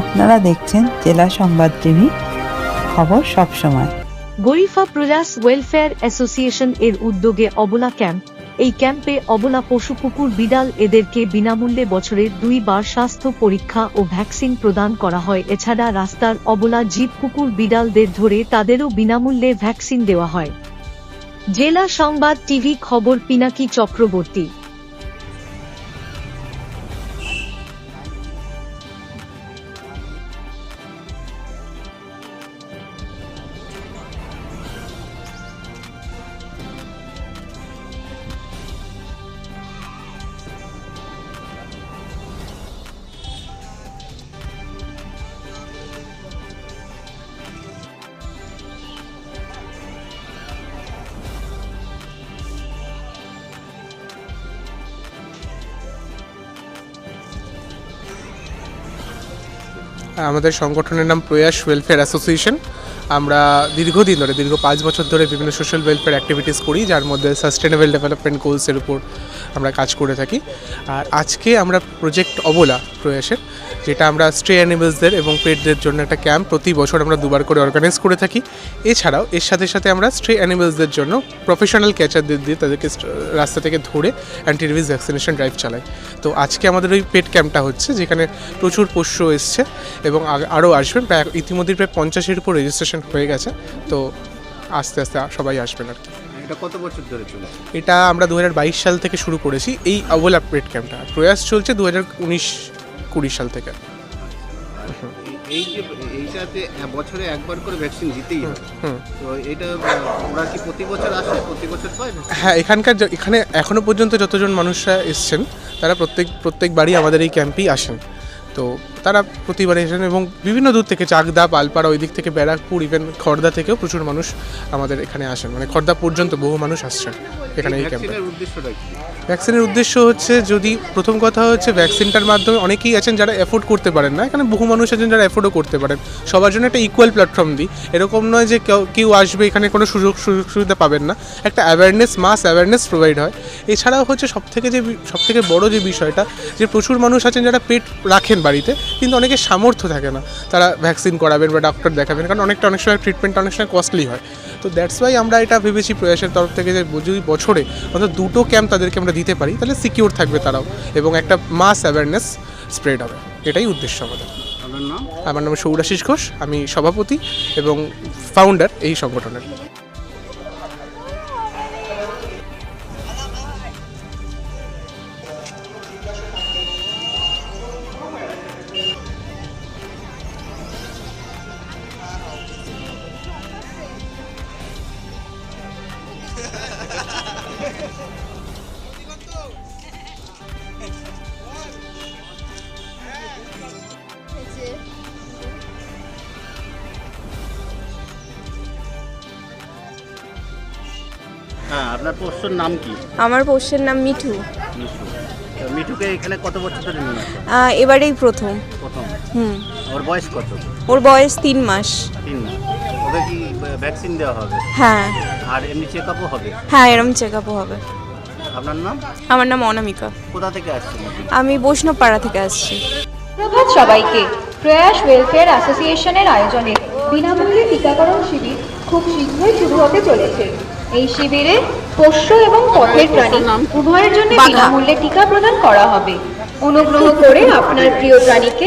আপনারা দেখছেন জেলা সংবাদ টিভি খবর সবসময় গরিফা প্রয়াস ওয়েলফেয়ার অ্যাসোসিয়েশন এর উদ্যোগে অবলা ক্যাম্প। এই ক্যাম্পে অবলা পশু কুকুর বিড়াল এদেরকে বিনামূল্যে বছরে দুইবার স্বাস্থ্য পরীক্ষা ও ভ্যাকসিন প্রদান করা হয়। এছাড়া রাস্তার অবলা জীব কুকুর বিড়ালদের ধরে তাদেরও বিনামূল্যে ভ্যাকসিন দেওয়া হয়। জেলা সংবাদ টিভি খবর পিনাকি চক্রবর্তী। আমাদের সংগঠনের নাম প্রয়াস ওয়েলফেয়ার অ্যাসোসিয়েশন। আমরা দীর্ঘদিন ধরে, দীর্ঘ পাঁচ বছর ধরে বিভিন্ন সোশ্যাল ওয়েলফেয়ার অ্যাক্টিভিটিস করি, যার মধ্যে সাস্টেনেবল ডেভেলপমেন্ট গোলসের উপর আমরা কাজ করে থাকি। আর আজকে আমরা প্রজেক্ট অবলা প্রয়াসের, যেটা আমরা স্ট্রে অ্যানিমেলসদের এবং পেটদের জন্য একটা ক্যাম্প প্রতি বছর আমরা দুবার করে অর্গানাইজ করে থাকি। এছাড়াও, এর সাথে সাথে আমরা স্ট্রে অ্যানিমেলসদের জন্য প্রফেশনাল ক্যাচারদের দিয়ে তাদেরকে রাস্তা থেকে ধরে অ্যান্টিরিভিস ভ্যাকসিনেশন ড্রাইভ চালাই। তো আজকে আমাদের ওই পেট ক্যাম্পটা হচ্ছে, যেখানে প্রচুর পোষ্য এসছে এবং আরও আসবেন। প্রায় ইতিমধ্যে প্রায় পঞ্চাশের উপর রেজিস্ট্রেশন হয়ে গেছে তো আস্তে আস্তে সবাই আসবেন আর কি। এটা কত বছর ধরে চলেছে? এটা আমরা দু হাজার বাইশ সাল থেকে শুরু করেছি এই অবলা পেট ক্যাম্পটা। প্রয়াস চলছে দু হাজার উনিশ কুড়ি সাল থেকে। এই যে এইটাতে বছরে একবার করে ভ্যাকসিন দিতেই হবে হুম। তো এটা ওরা কি প্রতি বছর আসে? প্রতি বছর পায় হ্যাঁ এখানকার এখানে এখনও পর্যন্ত যতজন মানুষরা এসছেন তারা প্রত্যেক প্রত্যেকবারই আমাদের এই ক্যাম্পেই আসেন। তো তারা প্রতিবার এসেন এবং বিভিন্ন দূর থেকে চাকদা পালপাড়া ওই দিক থেকে ব্যারাকপুর ইভেন খড়দা থেকেও প্রচুর মানুষ আমাদের এখানে আসেন। মানে খড়দা পর্যন্ত বহু মানুষ আসছেন এখানে এই ক্যাম্পে ভ্যাকসিনের উদ্দেশ্য হচ্ছে যদি প্রথম কথা হচ্ছে ভ্যাকসিনটার মাধ্যমে অনেকেই আছেন যারা এফোর্ড করতে পারেন না এখানে বহু মানুষ আছেন যারা এফোর্ডও করতে পারেন। সবার জন্য একটা ইকুয়াল প্ল্যাটফর্ম দিই। এরকম নয় যে কেউ কেউ আসবে এখানে কোনো সুযোগ সুযোগ সুবিধা পাবেন না। একটা অ্যাওয়ারনেস মাস অ্যাওয়ারনেস প্রোভাইড হয়। এছাড়াও হচ্ছে সবথেকে যে সবথেকে বড় যে বিষয়টা যে প্রচুর মানুষ আছেন যারা পেট রাখেন বাড়িতে কিন্তু অনেকের সামর্থ্য থাকে না। তারা ভ্যাকসিন করাবেন বা ডাক্তার দেখাবেন কারণ অনেকটা অনেক সময় ট্রিটমেন্ট অনেক সময় কস্টলি হয়। তো দ্যাটস ওয়াই আমরা এটা ভেবেছি প্রয়াসের তরফ থেকে যে যদি বছরে অন্তত দুটো ক্যাম্প তাদেরকে আমরা দিতে পারি তাহলে সিকিউর থাকবে তারাও এবং একটা মাস অ্যাওয়ারনেস স্প্রেড হবে। এটাই উদ্দেশ্য আমাদের। নাম? আমার নাম সৌরাশিস ঘোষ আমি সভাপতি এবং ফাউন্ডার এই সংগঠনের। হ্যাঁ আপনার পোষ্যর নাম কি? আমার পোষ্যের নাম মিঠু। মিঠু। তো মিঠুকে এখানে কত বছর ধরে নিয়ে আসো আহ, এবারেই প্রথম। প্রথম? হুম। ওর বয়স কত? ওর বয়স তিন মাস। তিন মাস। ওকে কি ভ্যাকসিন দেওয়া হবে? হ্যাঁ। আর এমনি চেক আপও হবে? হ্যাঁ এরম চেক আপও হবে। আপনার নাম? আমার নাম অনামিকা। কোথা থেকে আসছেন আপনি? আমি বৈষ্ণবপাড়া থেকে আসছি। প্রভাত সবাইকে। প্রয়াস ওয়েলফেয়ার অ্যাসোসিয়েশনের আয়োজনে বিনামূল্যে টিকাকরণ শিবির খুব শীঘ্রই শুরু হতে চলেছে। এই শিবিরে পোষ্য এবং পথের প্রাণী উভয়ের জন্য। বিনামূল্যে টিকা প্রদান করা হবে। অনুগ্রহ করে আপনার প্রিয় প্রাণীকে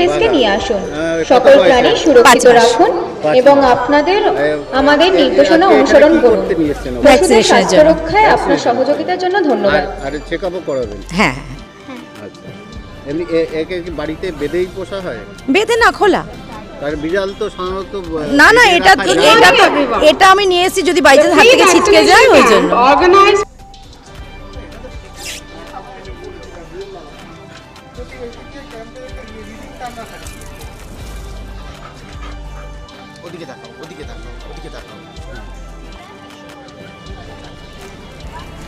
ডেস্কে নিয়ে আসুন। সকল প্রাণী সুরক্ষিত। রাখুন এবং আপনাদের আমাদের নির্দেশনা অনুসরণ করুন। স্বাস্থ্য রক্ষায় আপনার সহযোগিতার জন্য ধন্যবাদ। আর আর চেক আপও করাবেন। হ্যাঁ। আচ্ছা। এমনি একে বাড়িতে বেঁধেই পোষা হয়? বেঁধে না খোলা। বিড়াল তো সাধারণত না না এটা। এটা তো এটা আমি নিয়ে এসেছি যদি বাইচান্স হাত থেকে ছিটকে যায় ওই জন্য। ওদিকে দেখাও ওদিকে দেখাও ওদিকে দেখাও।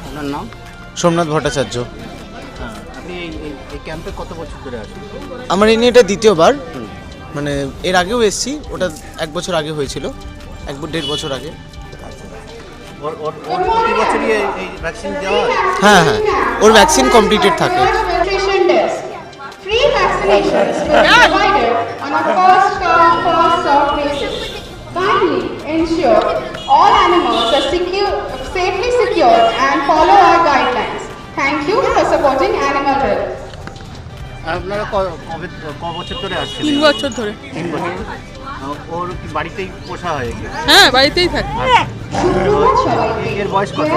আপনার নাম? সোমনাথ ভট্টাচার্য। হ্যাঁ আপনি এই- এই- এই ক্যাম্পে কত বছর ধরে আসেন আমার এই নিয়ে এটা দ্বিতীয়বার। মানে এর আগেও এসছি ওটা এক বছর আগে হয়েছিল এক দেড় বছর আগে। হ্যাঁ? হ্যাঁ ওর ভ্যাকসিন কমপ্লিটেড থাকে। আপনারা ক- কবে ক বছর ধরে আসছেন তিন বছর ধরে তিন বছর ওর কি বাড়িতেই পোষা হয়? হ্যাঁ বাড়িতেই থাকি সবাইকে এর বয়স কত?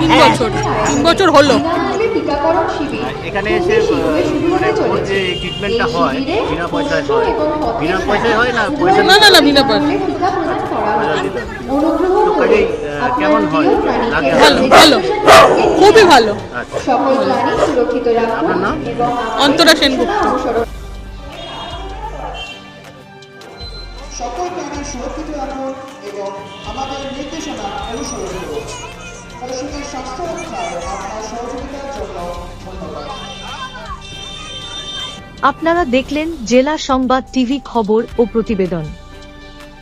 তিন বছর তিন বছর হলো এখানে এসে মানে যে ট্রিটমেন্টটা হয় বিনা পয়সায় হয় বিনা পয়সায় হয় না পয়সা না, না, না, বিনা পয়সা। হয়। কেমন হয়? ভালো, ভালো। ভালো সকল প্রাণী সুরক্ষিত রাখুন এবং অন্তরা সেনগুপ্ত। সকল প্রাণী সুরক্ষিত রাখুন এবং আমাদের নির্দেশনা অনুসরণ করুন পশুদের স্বাস্থ্য রক্ষায় আপনার সহযোগিতার জন্য ধন্যবাদ আপনারা দেখলেন জেলা সংবাদ টিভি খবর ও প্রতিবেদন